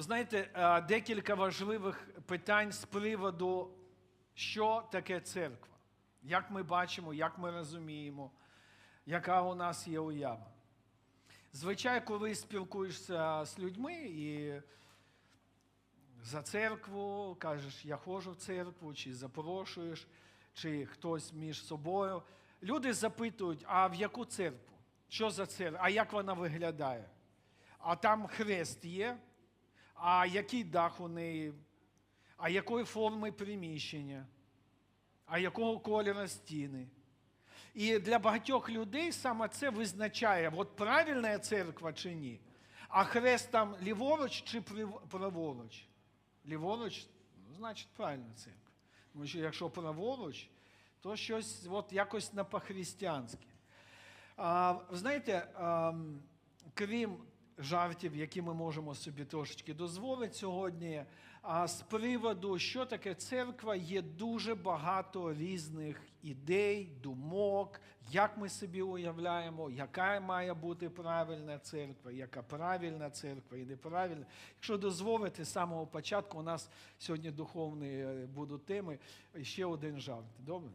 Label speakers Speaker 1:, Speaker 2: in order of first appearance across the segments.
Speaker 1: Знаєте, е, декілька важливих питань з приводу, що таке церква, як ми бачимо, як ми розуміємо, яка у нас є уява. Звичайно, коли спілкуєшся з людьми і за церкву, кажеш, я ходжу в церкву, чи запрошуєш, чи хтось між собою. Люди запитують, а в яку церкву? Що за церква? А як вона виглядає? А там хрест є, а який дах у неї, а якої форми приміщення, а якого кольору стіни. І для багатьох людей саме це визначає, от правильна церква чи ні. А хрест там ліворуч чи праворуч? Ліворуч, ну, значить, правильна церква. Тому що якщо праворуч, то щось от якось не по-християнськи. Знаєте, крім жартів, які ми можемо собі трошечки дозволити сьогодні, а з приводу, що таке церква, є дуже багато різних ідей, думок, як ми собі уявляємо, яка має бути правильна церква, яка правильна церква і неправильна. Якщо дозволити, з самого початку у нас сьогодні духовні е, будуть теми, ще один жарт. Добре?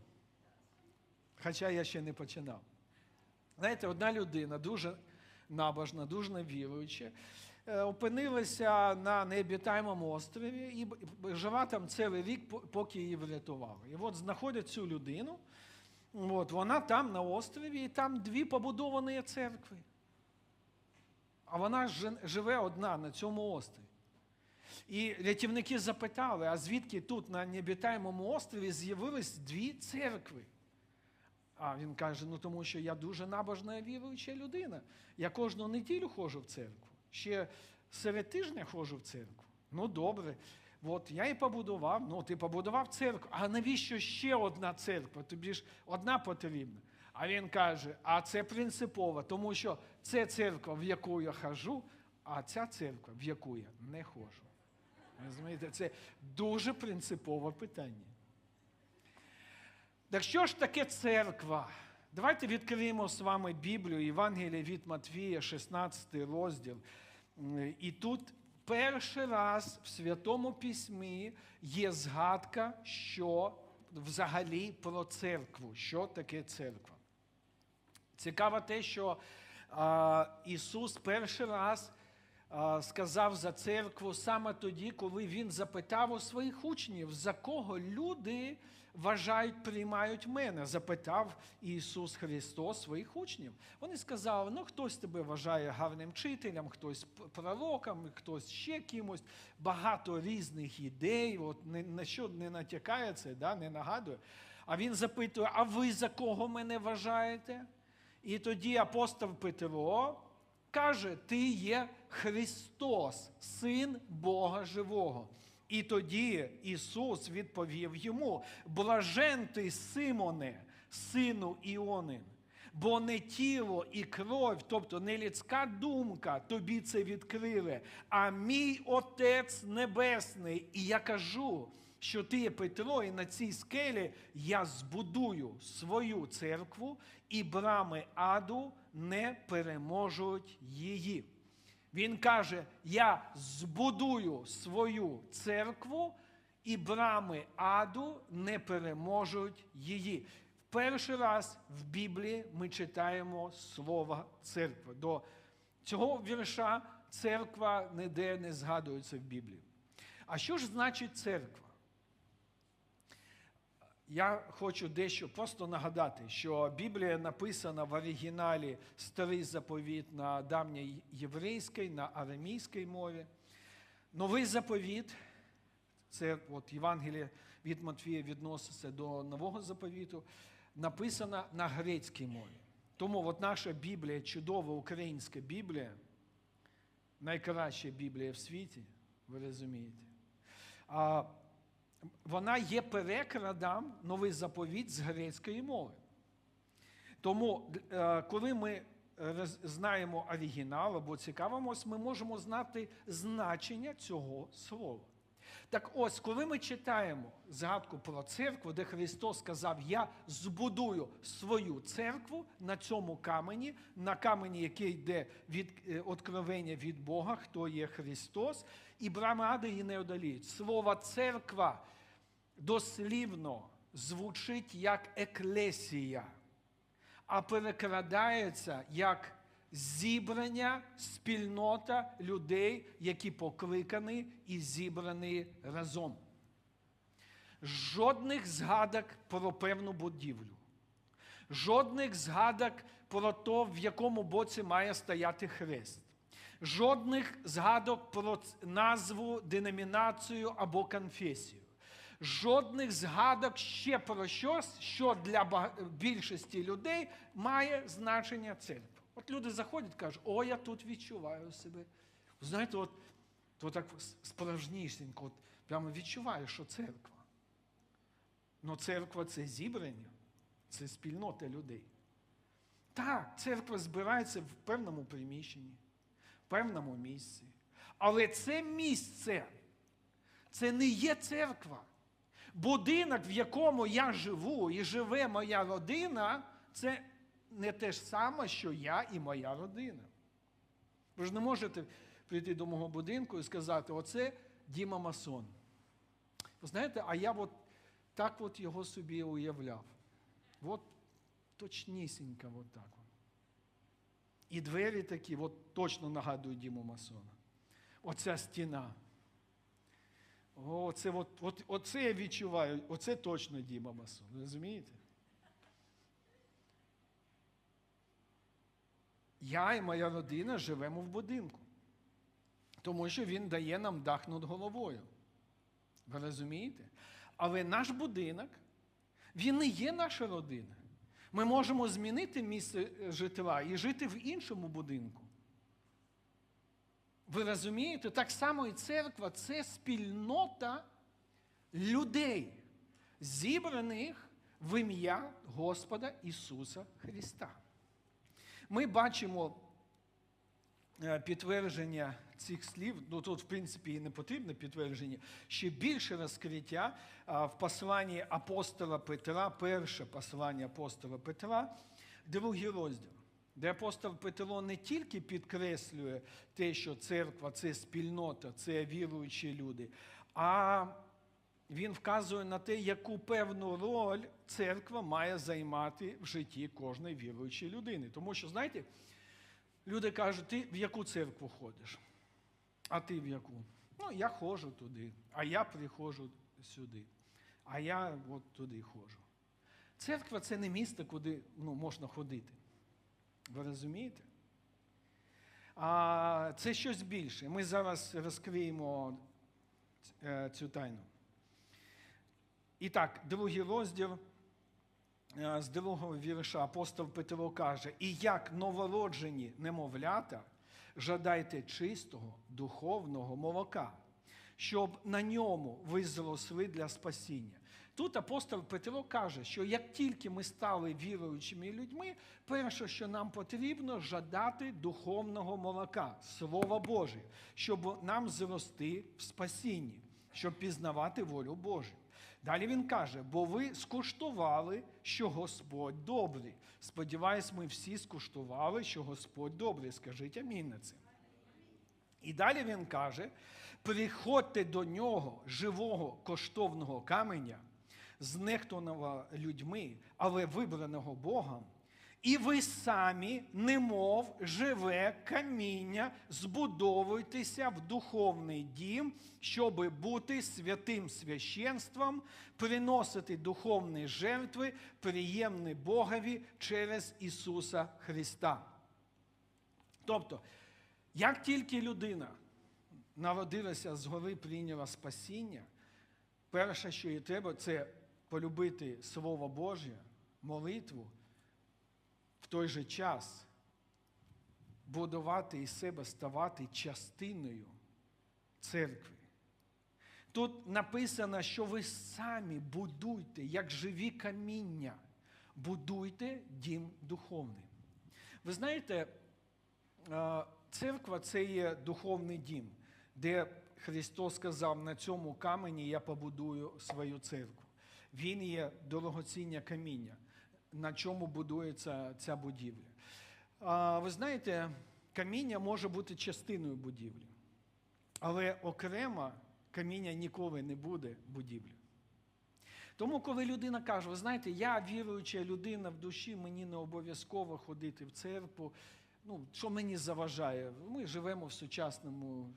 Speaker 1: Хоча я ще не починав. Знаєте, одна людина дуже набожна, дуже віруюча, е, опинилася на необітаємому острові і б- там цілий рік, поки її врятували. І от знаходять цю людину, от, вона там на острові, і там дві побудовані церкви. А вона живе одна на цьому острові. І рятівники запитали, а звідки тут на необітаємому острові з'явились дві церкви? А він каже: ну тому що я дуже набожна віруюча людина. Я кожну неділю ходжу в церкву. Ще серед тижня ходжу в церкву. Ну добре. От я і побудував, ну ти побудував церкву. А навіщо ще одна церква? Тобі ж одна потрібна. А він каже: а це принципово, тому що це церква, в яку я хожу, а ця церква, в яку я не ходжу. Розумієте, це дуже принципове питання. Так що ж таке церква? Давайте відкриємо з вами Біблію, Євангелія від Матвія, 16 розділ. І тут перший раз в Святому Письмі є згадка, що взагалі про церкву, що таке церква. Цікаво те, що Ісус перший раз сказав за церкву саме тоді, коли Він запитав у своїх учнів, за кого люди вважають, приймають мене. Запитав Ісус Христос своїх учнів. Вони сказали: ну хтось тебе вважає гарним вчителем, хтось пророком, хтось ще кимось. Багато різних ідей, от на що не натякає це, да, не нагадує. А він запитує: а ви за кого мене вважаєте? І тоді апостол Петро каже: Ти є Христос, Син Бога Живого. І тоді Ісус відповів йому: Блажен ти, Симоне, сину Іонин, бо не тіло і кров, тобто не людська думка, тобі це відкрили, а мій Отець Небесний. І я кажу, що ти є Петро, і на цій скелі я збудую свою церкву, і брами аду не переможуть її. Він каже: Я збудую свою церкву, і брами аду не переможуть її. В Перший раз в Біблії ми читаємо слово церква. До цього вірша церква ніде не згадується в Біблії. А що ж значить церква? Я хочу дещо просто нагадати, що Біблія написана в оригіналі старий заповіт на давній єврейській, на арамійській мові. Новий заповіт, це от Євангеліє від Матвія відноситься до нового заповіту, написана на грецькій мові. Тому от наша Біблія, чудова українська Біблія, найкраща Біблія в світі, ви розумієте. Вона є перекладом новий заповіт з грецької мови. Тому, е, коли ми знаємо оригінал або цікавимось, ми можемо знати значення цього слова. Так ось, коли ми читаємо згадку про церкву, де Христос сказав: Я збудую свою церкву на цьому камені, на камені, який йде від е, откровення від Бога, хто є Христос, і брами ада її не одоліють. Слово церква дослівно звучить як еклесія, а перекладається як зібрання, спільнота людей, які покликані і зібрані разом. Жодних згадок про певну будівлю, жодних згадок про те, в якому боці має стояти хрест. Жодних згадок про назву, деномінацію або конфесію. Жодних згадок ще про щось, що для більшості людей має значення церкви. От люди заходять кажуть, о, я тут відчуваю себе. Знаєте, от, то так справжнісінько, от прямо відчуваю, що церква. Ну, церква це зібрання, це спільнота людей. Так, церква збирається в певному приміщенні, в певному місці. Але це місце, це не є церква. Будинок, в якому я живу і живе моя родина, це не те ж саме, що я і моя родина. Ви ж не можете прийти до мого будинку і сказати, оце Діма Масон. Ви знаєте, а я от так от його собі уявляв. От точнісінько, от так. І двері такі, от точно нагадують Діму Масона. Оця стіна. Оце, от, от, оце я відчуваю, оце точно Діма Масон. Розумієте? Я і моя родина живемо в будинку, тому що він дає нам дах над головою. Ви розумієте? Але наш будинок, він не є наша родина. Ми можемо змінити місце житла і жити в іншому будинку. Ви розумієте? Так само і церква це спільнота людей, зібраних в ім'я Господа Ісуса Христа. Ми бачимо е, підтвердження цих слів, ну тут, в принципі, і не потрібне підтвердження, ще більше розкриття в посланні апостола Петра, перше послання апостола Петра, другий розділ, де апостол Петро не тільки підкреслює те, що церква це спільнота, це віруючі люди, а він вказує на те, яку певну роль церква має займати в житті кожної віруючої людини. Тому що, знаєте, люди кажуть, ти в яку церкву ходиш? А ти в яку? Ну, я ходжу туди, а я приходжу сюди, а я от туди ходжу. Церква це не місце, куди ну, можна ходити. Ви розумієте? А це щось більше. Ми зараз розкриємо е, цю тайну. І так, другий розділ е, з другого вірша апостол Петро каже: І як новороджені немовлята, жадайте чистого духовного молока, щоб на ньому ви зросли для спасіння. Тут апостол Петро каже, що як тільки ми стали віруючими людьми, перше, що нам потрібно, жадати духовного молока, Слова Боже, щоб нам зрости в спасінні, щоб пізнавати волю Божу. Далі він каже: бо ви скуштували, що Господь добрий. Сподіваюсь, ми всі скуштували, що Господь добрий. Скажіть амінь на це. І далі він каже: приходьте до нього, живого коштовного каменя, знехтованого людьми, але вибраного Богом, і ви самі, немов живе каміння, збудовуйтеся в духовний дім, щоб бути святим священством, приносити духовні жертви, приємні Богові через Ісуса Христа. Тобто, як тільки людина народилася згори, прийняла спасіння, перше, що їй треба, це полюбити Слово Боже, молитву в той же час будувати із себе ставати частиною церкви. Тут написано, що ви самі будуйте, як живі каміння, будуйте дім духовний. Ви знаєте, церква це є духовний дім, де Христос сказав, на цьому камені я побудую свою церкву. Він є дорогоціння каміння, на чому будується ця будівля. А, ви знаєте, каміння може бути частиною будівлі, але окремо каміння ніколи не буде будівлею. Тому, коли людина каже, ви знаєте, я віруюча людина в душі, мені не обов'язково ходити в церкву. Ну, що мені заважає? Ми живемо в сучасному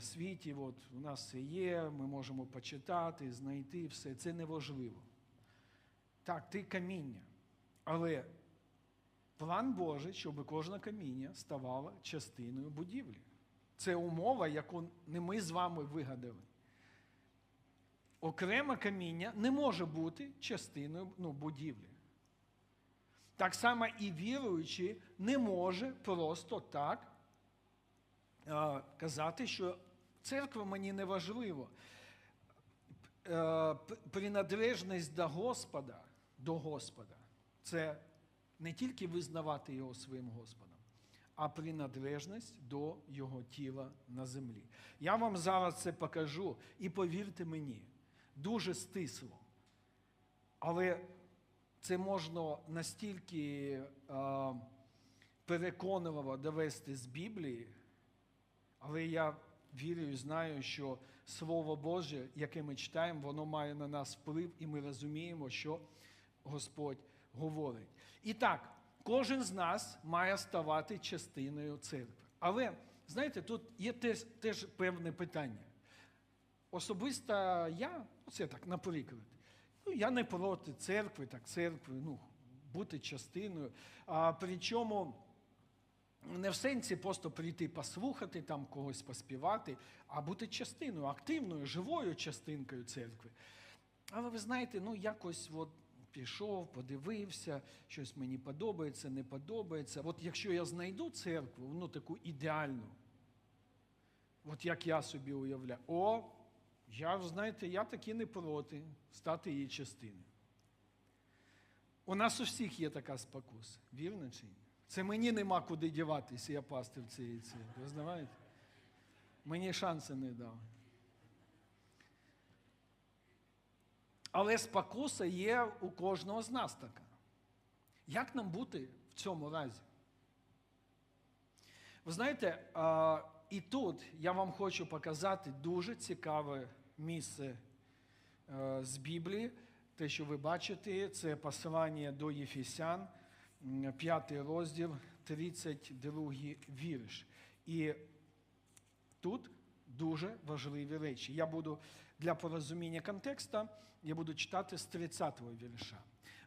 Speaker 1: світі, от у нас все є, ми можемо почитати, знайти все. Це неважливо. Так, ти каміння. Але план Божий, щоб кожне каміння ставало частиною будівлі. Це умова, яку не ми з вами вигадали. Окреме каміння не може бути частиною ну, будівлі. Так само і віруючий не може просто так е, казати, що церква мені не важливо. Е, принадлежність до Господа, до Господа це не тільки визнавати його своїм Господом, а принадлежність до Його тіла на землі. Я вам зараз це покажу, і повірте мені, дуже стисло. Але це можна настільки е, переконливо довести з Біблії, але я вірю і знаю, що Слово Боже, яке ми читаємо, воно має на нас вплив, і ми розуміємо, що Господь говорить. І так, кожен з нас має ставати частиною церкви. Але, знаєте, тут є теж, теж певне питання. Особисто я, ну, це так, наприклад, ну, я не проти церкви, так, церкви, ну, бути частиною. А, причому не в сенсі просто прийти послухати, там когось поспівати, а бути частиною, активною, живою частинкою церкви. Але ви знаєте, ну якось от пішов, подивився, щось мені подобається, не подобається. От якщо я знайду церкву, ну таку ідеальну, от як я собі уявляю, о, я, знаєте, я таки не проти стати її частиною. У нас у всіх є така спокуса, вірно чи ні? Це мені нема куди діватися, я пастир цієї церкви, знаєте? Мені шанси не дали. Але спокуса є у кожного з нас така. Як нам бути в цьому разі? Ви знаєте, і тут я вам хочу показати дуже цікаве місце е, з Біблії. Те, що ви бачите, це посилання до Єфесян, 5 розділ, 32 вірш. І тут дуже важливі речі. Я буду для порозуміння контексту, я буду читати з 30-го вірша.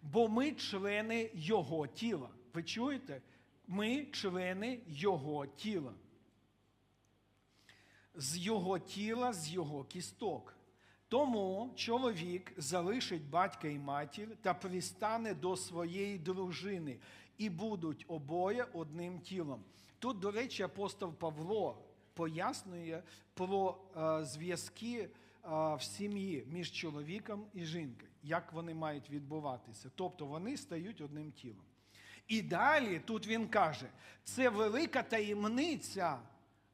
Speaker 1: Бо ми члени Його тіла. Ви чуєте? Ми члени Його тіла. З Його тіла, з Його кісток. Тому чоловік залишить батька і матір та пристане до своєї дружини, і будуть обоє одним тілом. Тут, до речі, апостол Павло пояснює про е, зв'язки е, в сім'ї між чоловіком і жінкою, як вони мають відбуватися. Тобто вони стають одним тілом. І далі тут він каже: це велика таємниця,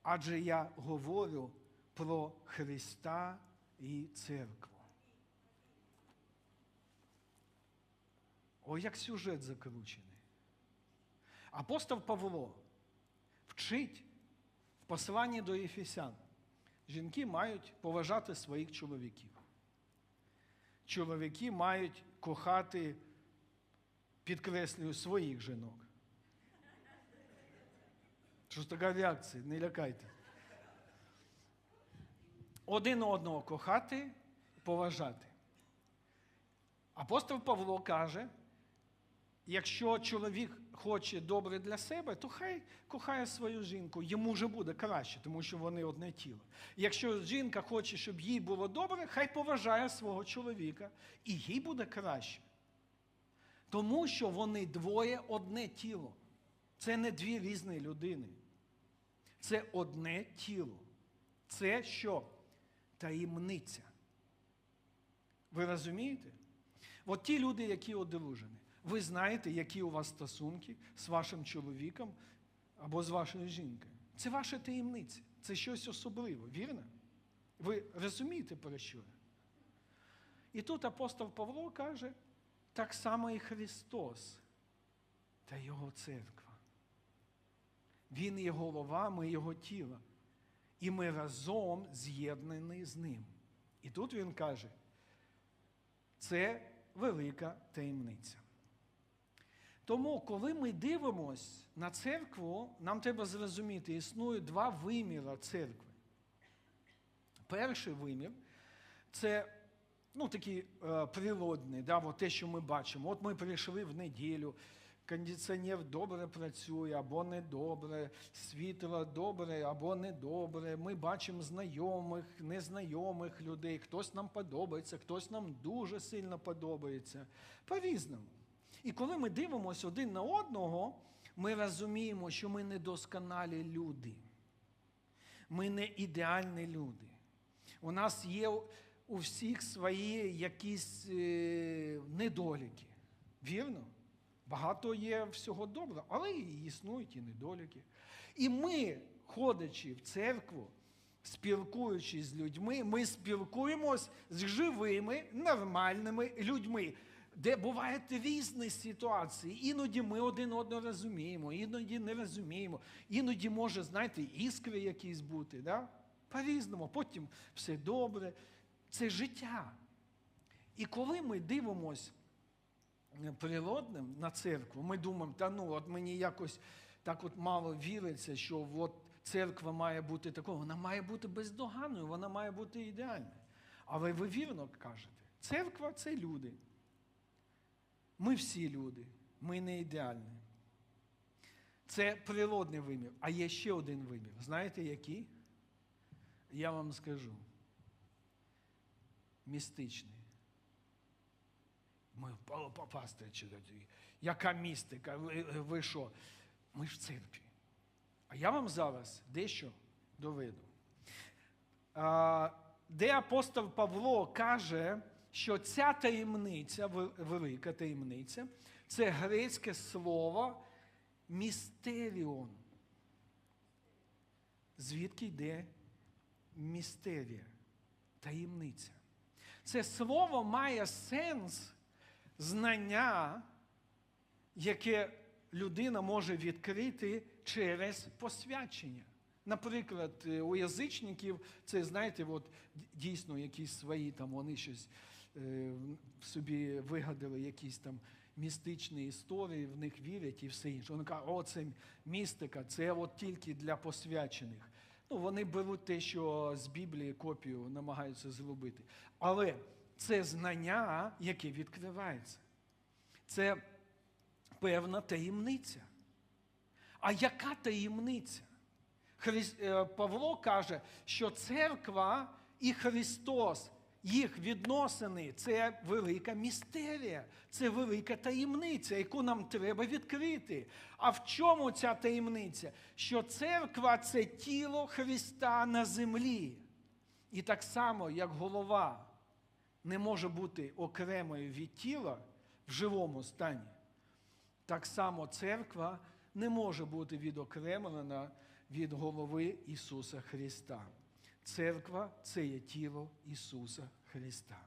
Speaker 1: адже я говорю про Христа і церкву. О, як сюжет закручений. Апостол Павло вчить в посланні до Єфесян. Жінки мають поважати своїх чоловіків. Чоловіки мають кохати, підкреслюю, своїх жінок. Що ж така реакція? Не лякайте. Один одного кохати, поважати. Апостол Павло каже, якщо чоловік хоче добре для себе, то хай кохає свою жінку, йому вже буде краще, тому що вони одне тіло. Якщо жінка хоче, щоб їй було добре, хай поважає свого чоловіка, і їй буде краще. Тому що вони двоє одне тіло. Це не дві різні людини. Це одне тіло. Це що? Таємниця. Ви розумієте? От ті люди, які одружені, ви знаєте, які у вас стосунки з вашим чоловіком або з вашою жінкою. Це ваша таємниця. Це щось особливе, вірно? Ви розумієте, про що? я? І тут апостол Павло каже, так само і Христос та Його церква. Він є голова, ми Його тіло. І ми разом з'єднані з ним. І тут він каже, це велика таємниця. Тому, коли ми дивимось на церкву, нам треба зрозуміти, існує два виміри церкви. Перший вимір це ну, такий е, природний, да, от те, що ми бачимо. От ми прийшли в неділю, кондиціонер добре працює або недобре, світло добре або недобре. Ми бачимо знайомих, незнайомих людей. Хтось нам подобається, хтось нам дуже сильно подобається. По-різному. І коли ми дивимося один на одного, ми розуміємо, що ми недосконалі люди. Ми не ідеальні люди. У нас є у всіх свої якісь е, недоліки. Вірно? Багато є всього доброго, але і існують і недоліки. І ми, ходячи в церкву, спілкуючись з людьми, ми спілкуємось з живими, нормальними людьми, де бувають різні ситуації. Іноді ми один одного розуміємо, іноді не розуміємо. Іноді може, знаєте, іскри якісь бути. Да? По-різному, потім все добре. Це життя. І коли ми дивимось природним на церкву, ми думаємо, та ну, от мені якось так от мало віриться, що от церква має бути такою, вона має бути бездоганною, вона має бути ідеальною. Але ви вірно кажете, церква це люди. Ми всі люди, ми не ідеальні. Це природний вимір. А є ще один вимір. Знаєте який? Я вам скажу. Містичний. Ми пастирі, яка містика? Ви, ви що? Ми ж в церкві. А я вам зараз дещо доведу. Де апостол Павло каже, що ця таємниця, велика таємниця, це грецьке слово містеріон. Звідки йде містерія, таємниця? Це слово має сенс знання, яке людина може відкрити через посвячення. Наприклад, у язичників це, знаєте, от дійсно якісь свої там вони щось е, собі вигадали, якісь там містичні історії, в них вірять і все інше. Вони кажуть, о, це містика, це от тільки для посвячених. Ну, вони беруть те, що з Біблії копію намагаються зробити. Але це знання, яке відкривається. Це певна таємниця. А яка таємниця? Павло каже, що церква і Христос, їх відносини це велика містерія, це велика таємниця, яку нам треба відкрити. А в чому ця таємниця? Що церква це тіло Христа на землі. І так само, як голова не може бути окремою від тіла в живому стані, так само церква не може бути відокремлена від голови Ісуса Христа. Церква це є тіло Ісуса Христа.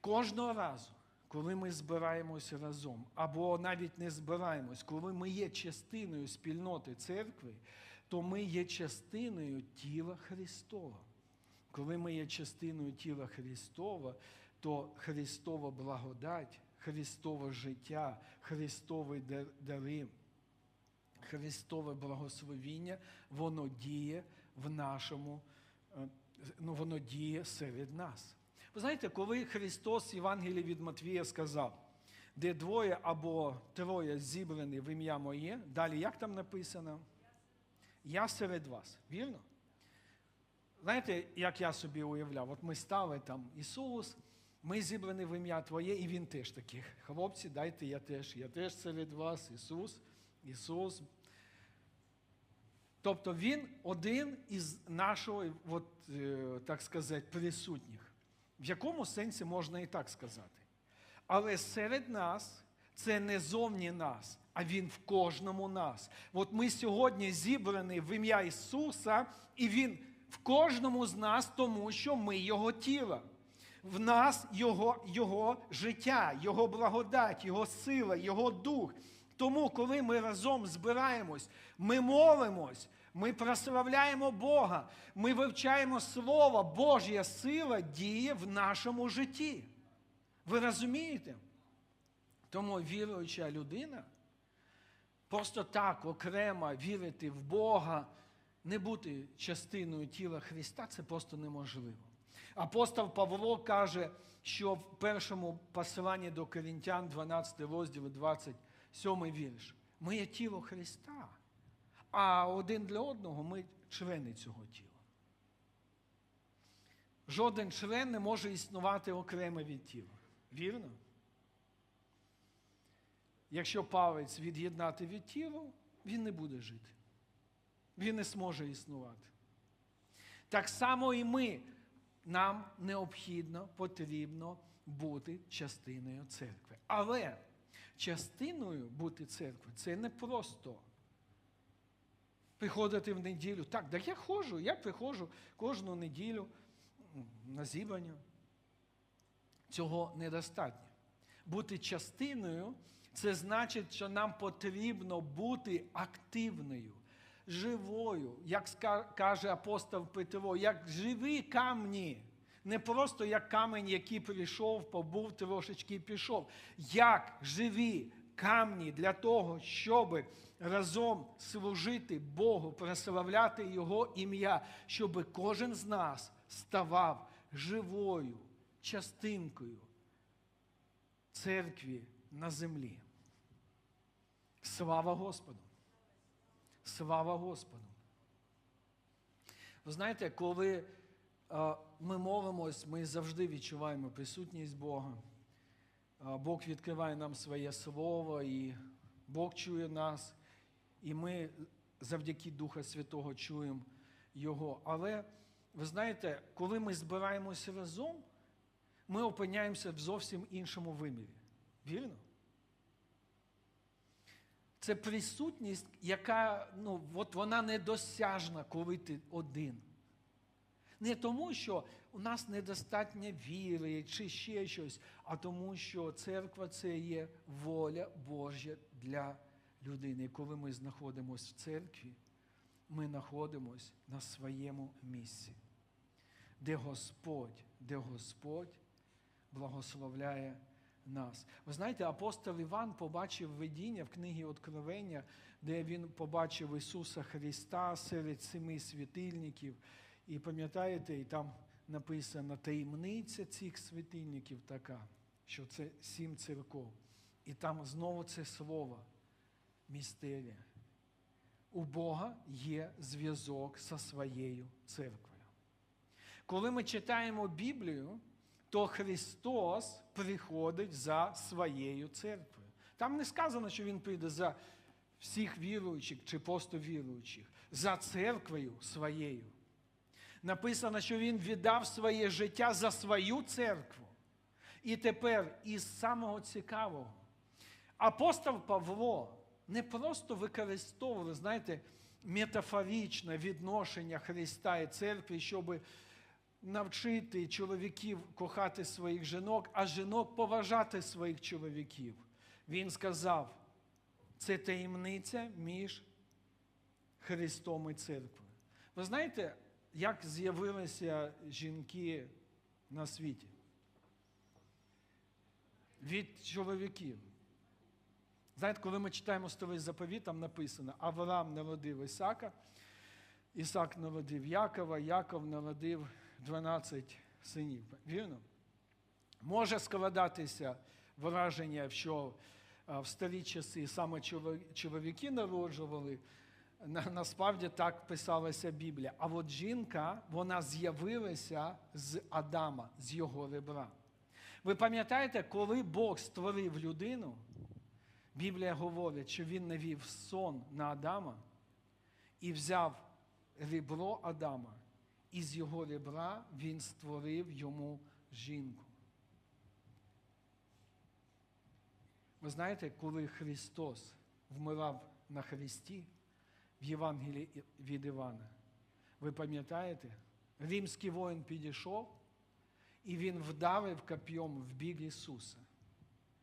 Speaker 1: Кожного разу, коли ми збираємося разом, або навіть не збираємось, коли ми є частиною спільноти церкви, то ми є частиною тіла Христова. Коли ми є частиною тіла Христова, то Христова благодать, Христове життя, Христові дари, Христове благословіння, воно діє в нашому, ну, воно діє серед нас. Ви знаєте, коли Христос Євангелії від Матвія сказав, де двоє або троє зібрані в ім'я моє, далі як там написано? Я серед вас. Вірно? Знаєте, як я собі уявляв, от ми стали там Ісус, ми зібрані в ім'я Твоє, і Він теж такий. Хлопці, дайте я теж, я теж серед вас, Ісус, Ісус. Тобто Він один із нашого, от, так сказати, присутніх. В якому сенсі можна і так сказати. Але серед нас це не зовні нас, а Він в кожному нас. От ми сьогодні зібрані в ім'я Ісуса, і Він в кожному з нас, тому що ми Його тіло. В нас Його, Його життя, Його благодать, Його сила, Його дух. Тому, коли ми разом збираємось, ми молимось, ми прославляємо Бога, ми вивчаємо Слово, Божя сила діє в нашому житті. Ви розумієте? Тому віруюча людина просто так окремо вірити в Бога, не бути частиною тіла Христа це просто неможливо. Апостол Павло каже, що в першому посиланні до Корінтян, 12 розділ, 27 вірш, ми є тіло Христа, а один для одного ми члени цього тіла. Жоден член не може існувати окремо від тіла. Вірно? Якщо палець від'єднати від тіла, він не буде жити. Він не зможе існувати. Так само і ми. Нам необхідно, потрібно бути частиною церкви. Але частиною бути церкви це не просто приходити в неділю. Так, так я ходжу, я приходжу кожну неділю на зібрання. Цього недостатньо. Бути частиною це значить, що нам потрібно бути активною, живою, як каже апостол Петро, як живі камні. Не просто як камінь, який прийшов, побув трошечки і пішов. Як живі камні для того, щоб разом служити Богу, прославляти Його ім'я, щоб кожен з нас ставав живою частинкою церкві на землі. Слава Господу! Слава Господу! Ви знаєте, коли ми молимось, ми завжди відчуваємо присутність Бога. Бог відкриває нам своє Слово, і Бог чує нас, і ми завдяки Духа Святого чуємо Його. Але ви знаєте, коли ми збираємося разом, ми опиняємося в зовсім іншому вимірі. Вірно? Це присутність, яка ну, от вона недосяжна, коли ти один. Не тому, що у нас недостатньо віри чи ще щось, а тому, що церква це є воля Божа для людини. І коли ми знаходимося в церкві, ми знаходимося на своєму місці, де Господь, де Господь благословляє нас. Ви знаєте, апостол Іван побачив видіння в книгі Откровення, де він побачив Ісуса Христа серед семи світильників. І пам'ятаєте, і там написано таємниця цих світильників така, що це сім церков. І там знову це слово містерія. У Бога є зв'язок зі своєю церквою. Коли ми читаємо Біблію, то Христос приходить за своєю церквою. Там не сказано, що Він прийде за всіх віруючих чи просто віруючих, за церквою своєю. Написано, що Він віддав своє життя за свою церкву. І тепер із самого цікавого, апостол Павло не просто використовував, знаєте, метафоричне відношення Христа і церкви, щоб навчити чоловіків кохати своїх жінок, а жінок поважати своїх чоловіків. Він сказав, це таємниця між Христом і церквою. Ви знаєте, як з'явилися жінки на світі? Від чоловіків. Знаєте, коли ми читаємо старий заповіт, там написано, Авраам народив Ісака, Ісак народив Якова, Яков народив 12 синів. Вірно? Може складатися враження, що в старі часи саме чоловіки народжували. Насправді так писалася Біблія. А от жінка, вона з'явилася з Адама, з його ребра. Ви пам'ятаєте, коли Бог створив людину, Біблія говорить, що він навів сон на Адама і взяв ребро Адама і з його ребра він створив йому жінку. Ви знаєте, коли Христос вмирав на хресті в Євангелії від Івана, ви пам'ятаєте, римський воїн підійшов і він вдарив коп'єм в бік Ісуса,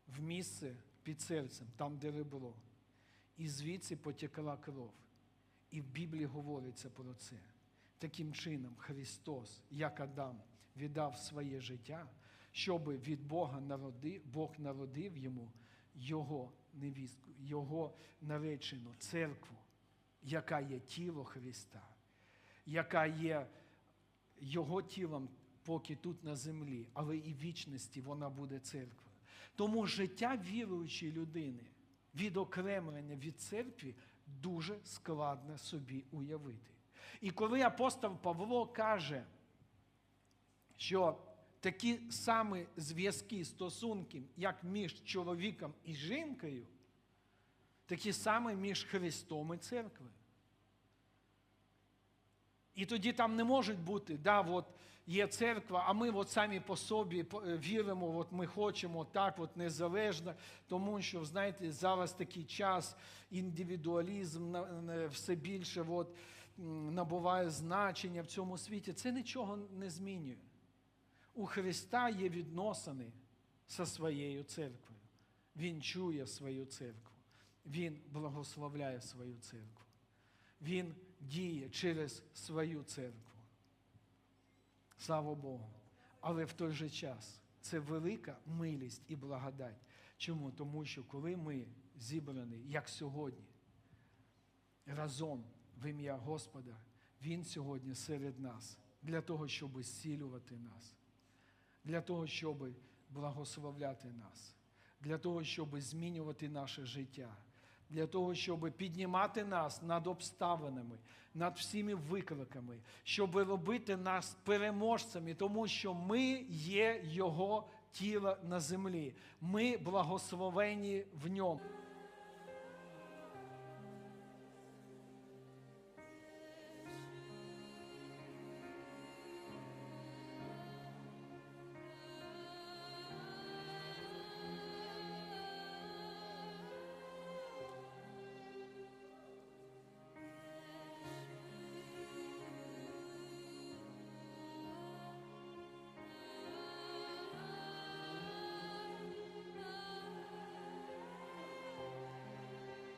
Speaker 1: в місце під серцем, там, де ребро. І звідси потекла кров. І в Біблії говориться про це. Таким чином, Христос, як Адам, віддав своє життя, щоб від Бога народив, Бог народив йому його невістку, його наречену церкву, яка є тіло Христа, яка є його тілом, поки тут на землі, але і в вічності вона буде церквою. Тому життя віруючої людини, відокремлення від церкви, дуже складно собі уявити. І коли апостол Павло каже, що такі самі зв'язки, стосунки, як між чоловіком і жінкою, такі самі між Христом і церквою. І тоді там не можуть бути, да, от є церква, а ми от самі по собі е, віримо, от ми хочемо так, от незалежно, тому що, знаєте, зараз такий час, індивідуалізм все більше от, набуває значення в цьому світі. Це нічого не змінює. У Христа є відносини зі своєю церквою. Він чує свою церкву. Він благословляє свою церкву. Він діє через свою церкву. Слава Богу. Але в той же час це велика милість і благодать. Чому? Тому що коли ми зібрані, як сьогодні, разом в ім'я Господа, Він сьогодні серед нас для того, щоб зцілювати нас, для того, щоб благословляти нас, для того, щоб змінювати наше життя, для того, щоб піднімати нас над обставинами, над всіми викликами, щоб робити нас переможцями, тому що ми є Його тіло на землі. Ми благословені в ньому.